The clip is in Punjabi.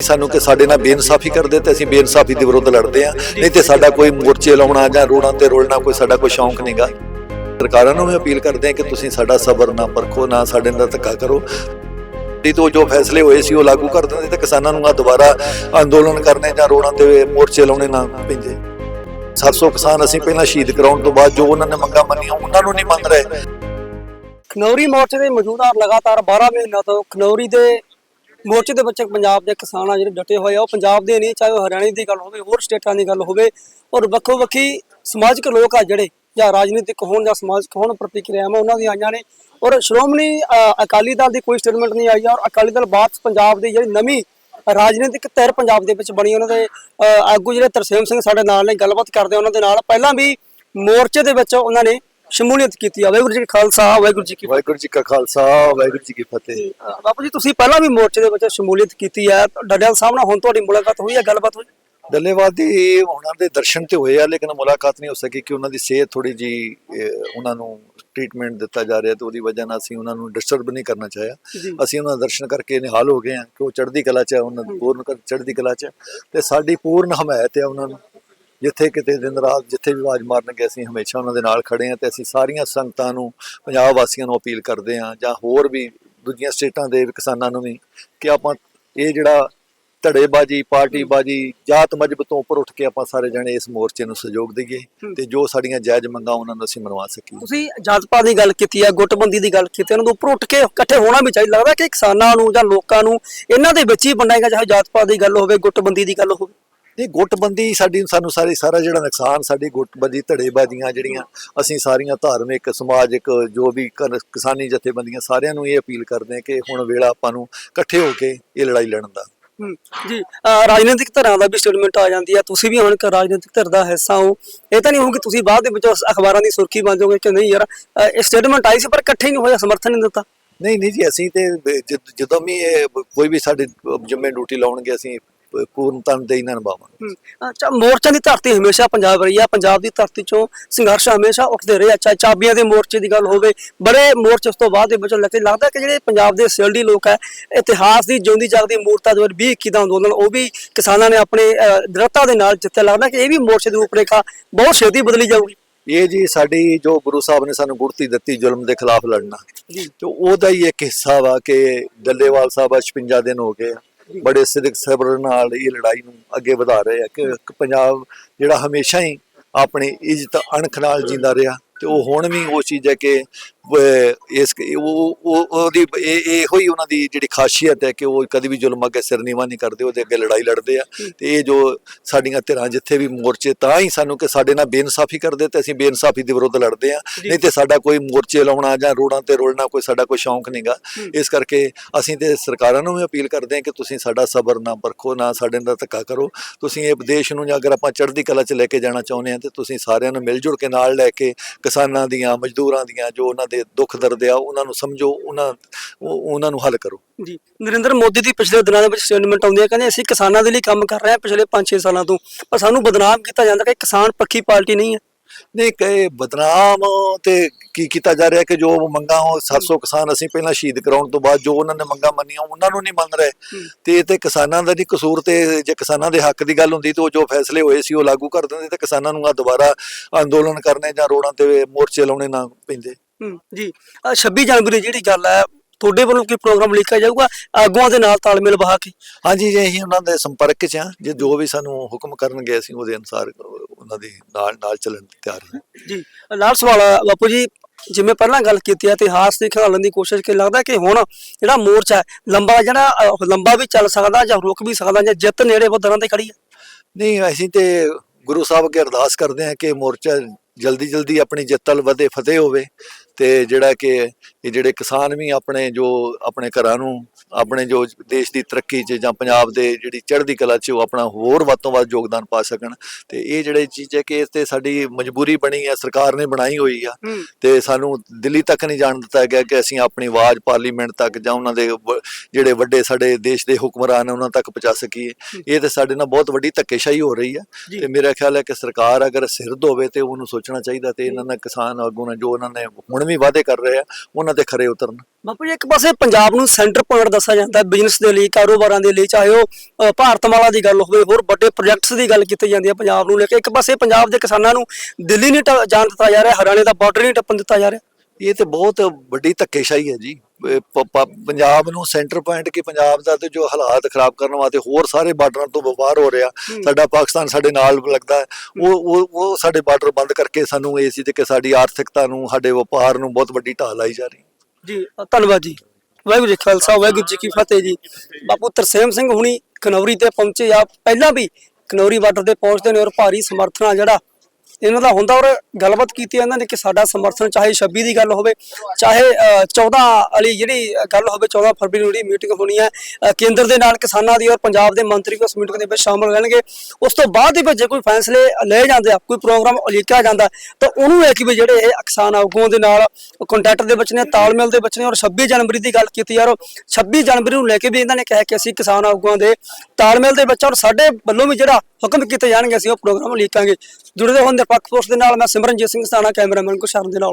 ਸਾਨੂੰ ਕਿ ਸਾਡੇ ਨਾਲ ਬੇਇਨਸਾਫੀ ਕਰਦੇ ਤੇ ਅਸੀਂ ਬੇਇਨਸਾਫੀ ਦੇ ਵਿਰੁੱਧ ਲੜਦੇ ਆ ਨਹੀਂ ਤੇ ਸਾਡਾ ਕੋਈ ਮੋਰਚੇ ਲਾਉਣਾ ਜਾਂ ਰੋਡਾਂ ਤੇ ਰੋਲਣਾ ਕੋਈ ਸਾਡਾ ਕੋਈ ਸ਼ੌਂਕ ਨਹੀਂਗਾ ਸਰਕਾਰਾਂ ਨੂੰ ਵੀ ਅਪੀਲ ਕਰਦੇ ਆ ਕਿ ਤੁਸੀਂ ਸਾਡਾ ਸਬਰ ਨਾ ਪਰਖੋ, ਨਾ ਸਾਡੇ ਨਾਲ ਧੱਕਾ ਕਰੋ। ਤੇ ਤੋਂ ਜੋ ਫੈਸਲੇ ਹੋਏ ਸੀ ਉਹ ਲਾਗੂ ਕਰ ਦਿੰਦੇ ਤੇ ਕਿਸਾਨਾਂ ਨੂੰ ਆ ਦੁਬਾਰਾ ਅੰਦੋਲਨ ਕਰਨੇ ਜਾਂ ਰੋੜਾਂ ਤੇ ਮੋਰਚੇ ਲਾਉਣੇ ਨਾ ਪੈਂਦੇ। 700 ਕਿਸਾਨ ਅਸੀਂ ਪਹਿਲਾਂ ਸ਼ਹੀਦ ਕਰਾਉਣ ਤੋਂ ਬਾਅਦ ਜੋ ਉਹਨਾਂ ਨੇ ਮੰਗਾਂ ਮੰਨੀਆਂ, ਉਹਨਾਂ ਨੂੰ ਨਹੀਂ ਮੰਨ ਰਹੇ। ਖਨੌਰੀ ਮੋਰਚੇ ਦੇ ਮੌਜੂਦਾ ਲਗਾਤਾਰ 12 ਮਹੀਨਿਆਂ ਤੋਂ ਖਨੌਰੀ ਦੇ ਮੋਰਚੇ ਦੇ ਵਿੱਚ ਪੰਜਾਬ ਦੇ ਕਿਸਾਨ ਆ ਜਿਹੜੇ ਡਟੇ ਹੋਏ ਆ, ਉਹ ਪੰਜਾਬ ਦੇ ਨਹੀਂ, ਚਾਹੇ ਉਹ ਹਰਿਆਣੇ ਦੀ ਗੱਲ ਹੋਵੇ, ਹੋਰ ਸਟੇਟਾਂ ਦੀ ਗੱਲ ਹੋਵੇ, ਔਰ ਵੱਖੋ ਵੱਖੀ ਸਮਾਜਿਕ ਲੋਕ ਆ ਜਿਹੜੇ, ਜਾਂ ਰਾਜਨੀਤਿਕ ਹੋਣ ਜਾਂ ਸਮਾਜਿਕ ਹੋਣ ਪ੍ਰਤੀਕਿਰਿਆਵਾਂ ਉਹਨਾਂ ਦੀਆਂ ਆਈਆਂ ਨੇ, ਔਰ ਸ਼੍ਰੋਮਣੀ ਅਕਾਲੀ ਦਲ ਦੀ ਕੋਈ ਸਟੇਟਮੈਂਟ ਨਹੀਂ ਆਈ ਔਰ ਅਕਾਲੀ ਦਲ ਬਾਅਦ ਪੰਜਾਬ ਦੀ ਜਿਹੜੀ ਨਵੀਂ ਰਾਜਨੀਤਿਕ ਧਿਰ ਪੰਜਾਬ ਦੇ ਵਿੱਚ ਬਣੀ, ਉਹਨਾਂ ਦੇ ਆਗੂ ਜਿਹੜੇ ਤਰਸੇਮ ਸਿੰਘ ਸਾਡੇ ਨਾਲ ਨੇ, ਗੱਲਬਾਤ ਕਰਦੇ ਉਹਨਾਂ ਦੇ ਨਾਲ, ਪਹਿਲਾਂ ਵੀ ਮੋਰਚੇ ਦੇ ਵਿੱਚ ਉਹਨਾਂ ਨੇ ਸ਼ਮੂਲੀਅਤ ਕੀਤੀ ਆ। ਵਾਹਿਗੁਰੂ ਜੀ ਕਾ ਖਾਲਸਾ ਵਾਹਿਗੁਰੂ ਜੀ ਕੀ ਫਤਿਹ। ਵਾਹਿਗੁਰੂ ਜੀ ਕਾ ਖਾਲਸਾ ਵਾਹਿਗੁਰੂ ਜੀ ਕੀ ਫਤਿਹ। ਅਹ ਬਾਪੂ ਜੀ ਤੁਸੀਂ ਪਹਿਲਾਂ ਵੀ ਮੋਰਚੇ ਦੇ ਵਿੱਚ ਸ਼ਮੂਲੀਅਤ ਕੀਤੀ ਹੈ ਡੱਡਿਆਲ ਸਾਹਿਬ ਨਾਲ ਹੁਣ ਤੁਹਾਡੀ ਮੁਲਾਕਾਤ ਹੋਈ ਹੈ ਗੱਲਬਾਤ ਹੋਈ? ਡੱਲੇਵਾਲ ਦੀ ਉਹਨਾਂ ਦੇ ਦਰਸ਼ਨ ਤੇ ਹੋਏ ਆ ਲੇਕਿਨ ਮੁਲਾਕਾਤ ਨਹੀਂ ਹੋ ਸਕੀ ਕਿ ਉਹਨਾਂ ਦੀ ਸਿਹਤ ਥੋੜੀ ਜੀ ਉਹਨਾਂ ਨੂੰ ਟ੍ਰੀਟਮੈਂਟ ਦਿੱਤਾ ਜਾ ਰਿਹਾ ਤੇ ਉਹਦੀ ਵਜ੍ਹਾ ਨਾਲ ਅਸੀਂ ਉਹਨਾਂ ਨੂੰ ਡਿਸਟਰਬ ਨਹੀਂ ਕਰਨਾ ਚਾਹਿਆ। ਜੀ। ਅਸੀਂ ਉਹਨਾਂ ਦਾ ਦਰਸ਼ਨ ਕਰਕੇ ਨਿਹਾਲ ਹੋ ਗਏ ਆ ਕਿ ਉਹ ਚੜ੍ਹਦੀ ਕਲਾ ਚ ਆ ਉਹਨਾਂ ਦੀ ਪੂਰਨ ਚੜ੍ਹਦੀ ਕਲਾ ਚ ਆ। ਤੇ ਸਾਡੀ ਪੂਰਨ ਹਮਾਇਤ ਹੈ ਉਹਨਾਂ ਨੂੰ। ਜਿੱਥੇ ਕਿਤੇ ਦਿਨ ਰਾਤ ਜਿੱਥੇ ਵੀ ਆਵਾਜ਼ ਮਾਰਨਗੇ ਅਸੀਂ ਹਮੇਸ਼ਾ ਉਹਨਾਂ ਦੇ ਨਾਲ ਖੜੇ ਆ ਤੇ ਅਸੀਂ ਸਾਰੀਆਂ ਸੰਗਤਾਂ ਨੂੰ ਪੰਜਾਬ ਵਾਸੀਆਂ ਨੂੰ ਅਪੀਲ ਕਰਦੇ ਆ ਜਾਂ ਹੋਰ ਵੀ ਦੂਜੀਆਂ ਸਟੇਟਾਂ ਦੇ ਕਿਸਾਨਾਂ ਨੂੰ ਵੀ ਕਿ ਆਪਾਂ ਇਹ ਜਿਹੜਾ ਧੜੇਬਾਜੀ ਪਾਰਟੀਬਾਜੀ ਜਾਤ ਮਜਬ ਤੋਂ ਉੱਪਰ ਉੱਠ ਕੇ ਆਪਾਂ ਸਾਰੇ ਜਣੇ ਇਸ ਮੋਰਚੇ ਨੂੰ ਸਹਿਯੋਗ ਦਈਏ ਤੇ ਜੋ ਸਾਡੀਆਂ ਜਾਇਜ਼ ਮੰਗਾਂ ਉਹਨਾਂ ਨੂੰ ਅਸੀਂ ਮਨਵਾ ਸਕੀਏ। ਤੁਸੀਂ ਜਾਤ ਪਾਤ ਦੀ ਗੱਲ ਕੀਤੀ ਹੈ ਗੁੱਟਬੰਦੀ ਦੀ ਗੱਲ ਕੀਤੀ ਹੈ, ਉਹਨਾਂ ਦੇ ਉੱਪਰ ਉੱਠ ਕੇ ਇਕੱਠੇ ਹੋਣਾ ਵੀ ਚਾਹੀਦਾ ਲੱਗਦਾ ਕਿ ਕਿਸਾਨਾਂ ਨੂੰ ਜਾਂ ਲੋਕਾਂ ਨੂੰ ਇਹਨਾਂ ਦੇ ਵਿੱਚ ਹੀ ਬਣਾਏਗਾ ਚਾਹੇ ਜਾਤ ਪਾਤ ਦੀ ਗੱਲ ਹੋਵੇ ਗੁੱਟਬੰਦੀ ਦੀ ਗੱਲ ਹੋਵੇ। ਇਹ ਗੁੱਟਬੰਦੀ ਸਾਡੀ ਸਾਨੂੰ ਸਾਰੀ ਸਾਰਾ ਜਿਹੜਾ ਨੁਕਸਾਨ ਸਾਡੀ ਗੁੱਟਬੰਦੀ ਧੜੇਬਾਜ਼ੀਆਂ ਜਿਹੜੀਆਂ ਅਸੀਂ ਸਾਰੀਆਂ ਧਾਰਮਿਕ ਸਮਾਜਿਕ ਜੋ ਵੀ ਕਿਸਾਨੀ ਜਥੇਬੰਦੀਆਂ ਸਾਰਿਆਂ ਨੂੰ ਇਹ ਅਪੀਲ ਕਰਦੇ ਹਾਂ ਕਿ ਹੁਣ ਵੇਲਾ ਆਪਾਂ ਨੂੰ ਇਕੱਠੇ ਹੋ ਕੇ ਇਹ ਲੜਾਈ ਲੜਨ ਦਾ। ਜੀ ਰਾਜਨੀਤਿਕ ਧਿਰਾਂ ਦਾ ਵੀ ਸਟੇਟਮੈਂਟ ਆ ਜਾਂਦੀ ਹੈ ਤੁਸੀਂ ਵੀ ਹੁਣ ਇੱਕ ਰਾਜਨੀਤਿਕ ਧਿਰ ਦਾ ਹਿੱਸਾ ਹੋ। ਇਹ ਤਾਂ ਨਹੀਂ ਹੋ ਕਿ ਤੁਸੀਂ ਬਾਅਦ ਦੇ ਵਿੱਚ ਅਖਬਾਰਾਂ ਦੀ ਸੁਰਖੀ ਬਣ ਜਾਓਗੇ ਕਿ ਨਹੀਂ ਯਾਰ ਇਹ ਸਟੇਟਮੈਂਟ ਆਈ ਸੀ ਪਰ ਇਕੱਠੇ ਹੀ ਨਹੀਂ ਹੋਇਆ ਸਮਰਥਨ ਨਹੀਂ ਦਿੱਤਾ। ਨਹੀਂ ਨਹੀਂ ਜੀ ਅਸੀਂ ਤੇ ਜਦ- ਵੀ ਕੋਈ ਵੀ ਸਾਡੇ ਜਿੰਮੇ ਡਿਊਟੀ ਲਾਉਣਗੇ ਅਸੀਂ ਪ- ਪੂਰਨ ਤਨਦੇਹੀ ਨਾਲ ਨਿਭਾਵਾਂਗੇ ਅੱਛਾ ਮੋਰਚਿਆਂ ਦੀ ਧਰਤੀ ਹਮੇਸ਼ਾ ਪੰਜਾਬ ਰਹੀ ਹੈ ਪੰਜਾਬ ਦੀ ਧਰਤੀ ਚੋਂ ਸੰਘਰਸ਼ ਹਮੇਸ਼ਾ ਉੱਠਦੇ ਰਹੇ ਚਾਹੇ ਚਾਬੀਆਂ ਦੇ ਮੋਰਚੇ ਦੀ ਗੱਲ ਹੋਵੇ ਬੜੇ ਮੋਰਚੇ ਉਸ ਤੋਂ ਬਾਅਦ ਦੇ ਵਿੱਚ ਲੱਗੇ ਲੱਗਦਾ ਕਿ ਜਿਹੜੇ ਪੰਜਾਬ ਦੇ ਸਿਲਡੀ ਲੋਕ ਹੈ ਇਤਿਹਾਸ ਦੀ ਜਿਉਂਦੀ ਜਾਗਦੀ ਮੂਰਤਾ ਜੋ 20 21 ਦਾ ਅੰਦੋਲਨ ਉਹ ਵੀ ਕਿਸਾਨਾਂ ਨੇ ਆਪਣੇ ਦ੍ਰਿੜਤਾ ਦੇ ਨਾਲ ਜਿੱਥੇ ਲੱਗਦਾ ਕਿ ਇਹ ਵੀ ਮੋਰਚੇ ਦੀ ਰੂਪਰੇਖਾ ਬਹੁਤ ਛੇਤੀ ਬਦਲੀ ਜਾਊਗੀ। ਇਹ ਜੀ ਸਾਡੀ ਜੋ ਗੁਰੂ ਸਾਹਿਬ ਨੇ ਸਾਨੂੰ ਗੁਰਤੀ ਦਿੱਤੀ ਜ਼ੁਲਮ ਦੇ ਖਿਲਾਫ ਲੜਨਾ ਜੀ। ਤੇ ਉਹਦਾ ਹੀ ਇੱਕ ਹਿੱਸਾ ਵਾ ਕਿ ਡੱਲੇਵਾਲ ਸਾਹਿਬ ਅੱਜ 56 ਦਿਨ ਹੋ ਗਏ ਆ। ਬੜੇ ਸਿਦਕ ਸਬਰ ਨਾਲ ਇਹ ਲੜਾਈ ਨੂੰ ਅੱਗੇ ਵਧਾ ਰਹੇ ਆ ਕਿ ਪੰਜਾਬ ਜਿਹੜਾ ਹਮੇਸ਼ਾ ਹੀ ਆਪਣੀ ਇੱਜ਼ਤ ਅਣਖ ਨਾਲ ਜਿੰਦਾ ਰਿਹਾ ਤੇ ਉਹ ਹੁਣ ਵੀ ਉਹ ਚੀਜ਼ ਹੈ ਕਿ ਇਸ ਉਹ ਉਹ ਉਹਦੀ ਇਹ ਹੀ ਉਹਨਾਂ ਦੀ ਜਿਹੜੀ ਖਾਸੀਅਤ ਹੈ ਕਿ ਉਹ ਕਦੀ ਵੀ ਜ਼ੁਲਮ ਅੱਗੇ ਸਿਰ ਨੀਵਾ ਨਹੀਂ ਕਰਦੇ ਉਹਦੇ ਅੱਗੇ ਲੜਾਈ ਲੜਦੇ ਆ। ਤੇ ਇਹ ਜੋ ਸਾਡੀਆਂ ਧਿਰਾਂ ਜਿੱਥੇ ਵੀ ਮੋਰਚੇ ਤਾਂ ਹੀ ਸਾਨੂੰ ਕਿ ਸਾਡੇ ਨਾਲ ਬੇਇਨਸਾਫੀ ਕਰਦੇ ਤੇ ਅਸੀਂ ਬੇਇਨਸਾਫੀ ਦੇ ਵਿਰੁੱਧ ਲੜਦੇ ਆ। ਨਹੀਂ ਤੇ ਸਾਡਾ ਕੋਈ ਮੋਰਚੇ ਲਾਉਣਾ ਜਾਂ ਰੋਡਾਂ ਤੇ ਰੋਲਣਾ ਕੋਈ ਸਾਡਾ ਕੋਈ ਸ਼ੌਂਕ ਨਹੀਂਗਾ। ਇਸ ਕਰਕੇ ਅਸੀਂ ਤੇ ਸਰਕਾਰਾਂ ਨੂੰ ਵੀ ਅਪੀਲ ਕਰਦੇ ਹਾਂ ਕਿ ਤੁਸੀਂ ਸਾਡਾ ਸਬਰ ਨਾ ਪਰਖੋ ਨਾ ਸਾਡੇ ਨਾਲ ਧੱਕਾ ਕਰੋ। ਤੁਸੀਂ ਇਹ ਦੇਸ਼ ਨੂੰ ਜਾਂ ਅਗਰ ਆਪਾਂ ਚੜ੍ਹਦੀ ਕਲਾ 'ਚ ਲੈ ਕੇ ਜਾਣਾ ਚਾਹੁੰਦੇ ਆ ਤੇ ਤੁਸੀਂ ਸਾਰਿਆਂ ਨੂੰ ਮਿਲ ਜੁਲ ਕੇ ਨਾਲ ਲੈ ਕੇ ਕਿਸਾਨਾਂ ਦੀਆਂ ਮਜ਼ਦੂਰਾਂ ਦੀਆਂ ਜੋ ਉਹਨਾਂ ਦੇ ਦੁੱਖ ਦਰਦ ਆ ਉਹਨਾਂ ਨੂੰ ਸਮਝੋ ਉਹਨਾਂ ਉਹ- ਉਹਨਾਂ ਨੂੰ ਹੱਲ ਕਰੋ। ਜੀ। ਨਰਿੰਦਰ ਮੋਦੀ ਦੀ ਪਿਛਲੇ ਦਿਨਾਂ ਦੇ ਵਿੱਚ ਸਟੇਟਮੈਂਟ ਆਉਂਦੀ ਹੈ ਕਹਿੰਦੇ ਅਸੀਂ ਕਿਸਾਨਾਂ ਦੇ ਲਈ ਕੰਮ ਕਰ ਰਹੇ ਹਾਂ ਪਿਛਲੇ 5-6 ਸਾਲਾਂ ਤੋਂ ਪਰ ਸਾਨੂੰ ਬਦਨਾਮ ਕੀਤਾ ਜਾਂਦਾ ਕਿ ਕਿਸਾਨ ਪੱਖੀ ਪਾਰਟੀ ਨਹੀਂ ਹੈ। ਨਹੀਂ ਕਹੇ ਬਦਨਾਮ ਤੇ ਕੀ ਕੀਤਾ ਜਾ ਰਿਹਾ ਕਿ ਜੋ ਮੰਗਾਂ ਉਹ 700 ਕਿਸਾਨ ਅਸੀਂ ਪਹਿਲਾਂ ਸ਼ਹੀਦ ਕਰਾਉਣ ਤੋਂ ਬਾਅਦ ਜੋ ਉਹਨਾਂ ਨੇ ਮੰਗਾਂ ਮੰਨੀਆਂ ਉਹਨਾਂ ਨੂੰ ਨਹੀਂ ਮੰਨ ਰਹੇ। ਤੇ ਇਹ ਤੇ ਕਿਸਾਨਾਂ ਦਾ ਨਹੀਂ ਕਸੂਰ ਤੇ ਜੇ ਕਿਸਾਨਾਂ ਦੇ ਹੱਕ ਦੀ ਗੱਲ ਹੁੰਦੀ ਤਾਂ ਉਹ ਜੋ ਫੈਸਲੇ ਹੋਏ ਸੀ ਉਹ ਲਾਗੂ ਕਰ ਦਿੰਦੇ ਤੇ ਕਿਸਾਨਾਂ ਨੂੰ ਆ ਦੁਬਾਰਾ ਅੰਦੋਲਨ ਕਰਨੇ ਜਾਂ ਰੋਡਾਂ ਤੇ ਮੋਰਚੇ ਲਾਉਣੇ ਨਾ ਪੈਂਦੇ। ਜੀ। ਆਹ 26 ਜਨਵਰੀ ਜਿਹੜੀ ਗੱਲ ਹੈ ਤੁਹਾਡੇ ਵੱਲੋਂ ਕੀ ਪ੍ਰੋਗਰਾਮ ਲਿਖਿਆ ਜਾਊਗਾ? ਆਗੂਆਂ ਦੇ ਨਾਲ ਤਾਲਮੇਲ ਬਹਾ ਕੇ। ਹਾਂਜੀ ਜੇ ਅਸੀਂ ਉਹਨਾਂ ਦੇ ਸੰਪਰਕ 'ਚ ਆ ਜੇ ਜੋ ਵੀ ਸਾਨੂੰ ਹੁਕਮ ਕਰਨਗੇ ਅਸੀਂ ਉਹਦੇ ਅਨੁਸਾਰ ਉਹਨਾਂ ਦੇ ਨਾਲ ਨਾਲ ਚੱਲਣ ਦੀ ਤਿਆਰ ਹਾਂ। ਜੀ ਲਾਲ ਸਵਾਲ ਆ, ਬਾਪੂ ਜੀ ਜਿਵੇਂ ਪਹਿਲਾਂ ਗੱਲ ਕੀਤੀ ਹੈ ਇਤਿਹਾਸ ਦੇ ਖਿਆਲਣ ਦੀ ਕੋਸ਼ਿਸ਼ ਕਿ ਲੱਗਦਾ ਕਿ ਹੁਣ ਜਿਹੜਾ ਮੋਰਚਾ ਹੈ ਲੰਬਾ ਜਿਹੜਾ ਲੰਬਾ ਵੀ ਚੱਲ ਸਕਦਾ ਜਾਂ ਰੁਕ ਵੀ ਸਕਦਾ ਜਾਂ ਜਿੱਤ ਨੇੜੇ ਵਧਰਾਂ ਤੇ ਖੜੀ ਹੈ ਨਹੀਂ ਅਸੀਂ ਤੇ ਗੁਰੂ ਸਾਹਿਬ ਅੱਗੇ ਅਰਦਾਸ ਕਰਦੇ ਹਾਂ ਕਿ ਮੋਰਚਾ ਜਲਦੀ ਜਲਦੀ ਆਪਣੀ ਜਿੱਤ ਵੱਲ ਵਧੇ ਫਤਿਹ ਹੋਵੇ। ਤੇ ਜਿਹੜਾ ਕਿ ਇਹ ਜਿਹੜੇ ਕਿਸਾਨ ਵੀ ਆਪਣੇ ਜੋ ਆਪਣੇ ਘਰਾਂ ਨੂੰ ਆਪਣੇ ਜੋ ਦੇਸ਼ ਦੀ ਤਰੱਕੀ 'ਚ ਜਾਂ ਪੰਜਾਬ ਦੇ ਜਿਹੜੀ ਚੜ੍ਹਦੀ ਕਲਾ 'ਚ ਉਹ ਆਪਣਾ ਹੋਰ ਵੱਧ ਤੋਂ ਵੱਧ ਯੋਗਦਾਨ ਪਾ ਸਕਣ ਤੇ ਇਹ ਜਿਹੜੇ ਚੀਜ਼ ਹੈ ਕਿ ਇਸ ਤੇ ਸਾਡੀ ਮਜਬੂਰੀ ਬਣੀ ਹੈ ਸਰਕਾਰ ਨੇ ਬਣਾਈ ਹੋਈ ਆ ਤੇ ਸਾਨੂੰ ਦਿੱਲੀ ਤੱਕ ਨਹੀਂ ਜਾਣ ਦਿੱਤਾ ਗਿਆ ਕਿ ਅਸੀਂ ਆਪਣੀ ਆਵਾਜ਼ ਪਾਰਲੀਮੈਂਟ ਤੱਕ ਜਾਂ ਉਹਨਾਂ ਦੇ ਜਿਹੜੇ ਵੱਡੇ ਸਾਡੇ ਦੇਸ਼ ਦੇ ਹੁਕਮਰਾਨ ਉਹਨਾਂ ਤੱਕ ਪਹੁੰਚਾ ਸਕੀਏ। ਇਹ ਤੇ ਸਾਡੇ ਨਾਲ ਬਹੁਤ ਵੱਡੀ ਧੱਕੇਸ਼ਾਹੀ ਹੋ ਰਹੀ ਹੈ। ਤੇ ਮੇਰਾ ਖਿਆਲ ਹੈ ਕਿ ਸਰਕਾਰ ਅਗਰ ਸਿਰਦ ਹੋਵੇ ਤੇ ਉਹਨੂੰ ਸੋਚਣਾ ਚਾਹੀਦਾ ਤੇ ਇਹਨਾਂ ਨੇ ਕਿਸਾਨ ਆਗੂ ਨੇ ਜੋ ਉਹਨਾਂ ਨੇ ਹੁਣ ਵੀ ਵਾਅਦੇ ਕਰ ਰਹੇ ਆ ਉਹਨਾਂ ਤੇ ਖਰੇ ਉਤਰਨ। ਬਾਪੂ ਜੀ ਇੱਕ ਪਾਸੇ ਪੰਜਾਬ ਨੂੰ ਸੈਂਟਰ ਪੁਆਇੰਟ ਦੱਸਿਆ ਜਾਂਦਾ ਹੈ ਬਿਜ਼ਨਸ ਦੇ ਲਈ ਕਾਰੋਬਾਰਾਂ ਦੇ ਲਈ ਚਾਹੇ ਉਹ ਭਾਰਤਮਾਲਾ ਦੀ ਗੱਲ ਹੋਵੇ ਹੋਰ ਵੱਡੇ ਪ੍ਰੋਜੈਕਟਸ ਦੀ ਗੱਲ ਕੀਤੀ ਜਾਂਦੀ ਹੈ ਪੰਜਾਬ ਨੂੰ ਲੈ ਕੇ। ਇੱਕ ਪਾਸੇ ਪੰਜਾਬ ਦੇ ਕਿਸਾਨਾਂ ਨੂੰ ਦਿੱਲੀ ਨਹੀਂ ਜਾਣ ਦਿੱਤਾ ਜਾ ਰਿਹਾ ਹਰਿਆਣੇ ਦਾ ਬਾਰਡਰ ਨਹੀਂ ਟੱਪਣ ਦਿੱਤਾ ਜਾ ਰਿਹਾ। ਇਹ ਤੇ ਬਹੁਤ ਵੱਡੀ ਧੱਕੇਸ਼ਾਹੀ ਹੈ ਜੀ। ਪੰਜਾਬ ਨੂੰ ਸੈਂਟਰ ਪੁਆਇੰਟ ਕਿ ਪੰਜਾਬ ਦਾ ਤੇ ਜੋ ਹਾਲਾਤ ਖਰਾਬ ਕਰਨ ਵਾਸਤੇ ਹੋਰ ਸਾਰੇ ਬਾਰਡਰਾਂ ਤੋਂ ਵਪਾਰ ਹੋ ਰਿਹਾ ਸਾਡਾ ਪਾਕਿਸਤਾਨ ਸਾਡੇ ਨਾਲ ਲੱਗਦਾ ਉਹ ਉਹ ਸਾਡੇ ਬਾਰਡਰ ਬੰਦ ਕਰਕੇ ਸਾਨੂੰ ਇਹ ਸੀ ਕਿ ਸਾਡੀ ਆਰਥਿਕਤਾ ਨੂੰ ਸਾਡੇ ਵਪਾਰ ਨੂੰ ਬਹੁਤ ਵੱਡੀ ਢਾਲ ਲਾਈ ਜਾ ਰਹੀ। ਜੀ। ਧੰਨਵਾਦ ਜੀ। ਵਾਹਿਗੁਰੂ ਜੀ ਖਾਲਸਾ, ਵਾਹਿਗੁਰੂ ਜੀ ਕੀ ਫਤਿਹ ਜੀ। ਬਾਪੂ ਤਰਸੇਮ ਸਿੰਘ ਹੁਣੀ ਕਨੌਰੀ ਤੇ ਪਹੁੰਚੇ ਆ। ਪਹਿਲਾਂ ਵੀ ਕਨੌਰੀ ਬਾਰਡਰ ਤੇ ਪਹੁੰਚਦੇ ਨੇ ਔਰ ਭਾਰੀ ਸਮਰਥਨ ਆ ਜਿਹੜਾ ਇਹਨਾਂ ਦਾ ਹੁੰਦਾ ਔਰ ਗੱਲਬਾਤ ਕੀਤੀ ਇਹਨਾਂ ਨੇ ਕਿ ਸਾਡਾ ਸਮਰਥਨ ਚਾਹੇ 26 ਦੀ ਗੱਲ ਹੋਵੇ ਚਾਹੇ ਅ, 14 ਵਾਲੀ ਜਿਹੜੀ ਗੱਲ ਹੋਵੇ 14 ਫਰਵਰੀ ਨੂੰ ਜਿਹੜੀ ਮੀਟਿੰਗ ਹੋਣੀ ਹੈ ਕੇਂਦਰ ਦੇ ਨਾਲ ਕਿਸਾਨਾਂ ਦੀ ਔਰ ਪੰਜਾਬ ਦੇ ਮੰਤਰੀ ਉਸ ਮੀਟਿੰਗ ਦੇ ਵਿੱਚ ਸ਼ਾਮਲ ਰਹਿਣਗੇ। ਉਸ ਤੋਂ ਬਾਅਦ ਹੀ ਜੇ ਕੋਈ ਫੈਸਲੇ ਲਏ ਜਾਂਦੇ ਆ ਕੋਈ ਪ੍ਰੋਗਰਾਮ ਉਲੀਕਿਆ ਜਾਂਦਾ ਤਾਂ ਉਹਨੂੰ ਇਹ ਕਿ ਵੀ ਜਿਹੜੇ ਇਹ ਕਿਸਾਨ ਆਗੂਆਂ ਦੇ ਨਾਲ ਕੰਟੈਕਟ ਦੇ ਵਿੱਚ ਨੇ ਤਾਲਮੇਲ ਦੇ ਵਿੱਚ ਨੇ ਔਰ 26 ਜਨਵਰੀ ਦੀ ਗੱਲ ਕੀਤੀ ਯਾਰ 26 ਜਨਵਰੀ ਨੂੰ ਲੈ ਕੇ ਵੀ ਇਹਨਾਂ ਨੇ ਕਿਹਾ ਕਿ ਅਸੀਂ ਕਿਸਾਨ ਆਗੂਆਂ ਦੇ ਤਾਲਮੇਲ ਦੇ ਵਿੱਚ ਔਰ ਸਾਡੇ ਵੱਲੋਂ ਵੀ ਜਿਹੜਾ ਹੁਕਮ ਕੀਤੇ ਜਾਣਗੇ, ਅਸੀਂ ਉਹ ਪ੍ਰੋਗਰਾਮ ਲਿਖਾਂਗੇ ਜੁੜੇ ਹੋਣ ਦੇ ਪੱਖ ਪੋਸਟ ਦੇ ਨਾਲ, ਮੈਂ ਸਿਮਰਨਜੀਤ ਸਿੰਘ, ਸਾਨਾ ਕੈਮਰਾਮੈਨ ਕੁਸ਼ਰਨ ਦੇ ਨਾਲ।